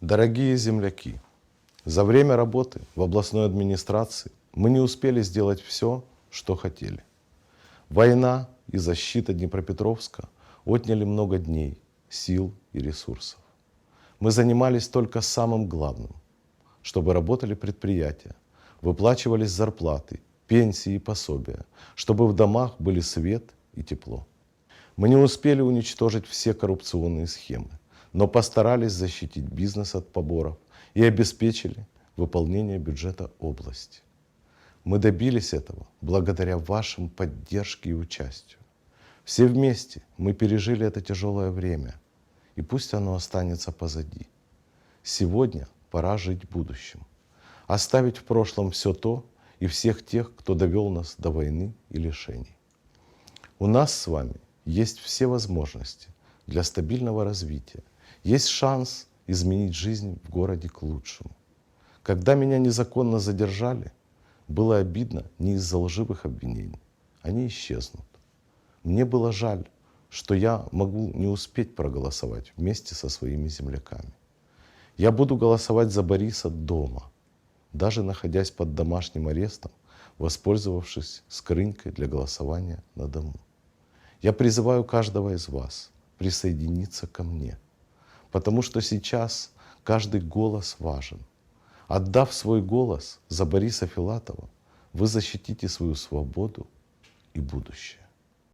Дорогие земляки, за время работы в областной администрации мы не успели сделать все, что хотели. Война и защита Днепропетровска отняли много дней, сил и ресурсов. Мы занимались только самым главным, чтобы работали предприятия, выплачивались зарплаты, пенсии и пособия, чтобы в домах были свет и тепло. Мы не успели уничтожить все коррупционные схемы, но постарались защитить бизнес от поборов и обеспечили выполнение бюджета области. Мы добились этого благодаря вашим поддержке и участию. Все вместе мы пережили это тяжелое время, и пусть оно останется позади. Сегодня пора жить будущим, оставить в прошлом все то и всех тех, кто довел нас до войны и лишений. У нас с вами есть все возможности для стабильного развития, есть шанс изменить жизнь в городе к лучшему. Когда меня незаконно задержали, было обидно не из-за лживых обвинений. Они исчезнут. Мне было жаль, что я могу не успеть проголосовать вместе со своими земляками. Я буду голосовать за Бориса дома, даже находясь под домашним арестом, воспользовавшись скрынькой для голосования на дому. Я призываю каждого из вас присоединиться ко мне, потому что сейчас каждый голос важен. Отдав свой голос за Бориса Филатова, вы защитите свою свободу и будущее.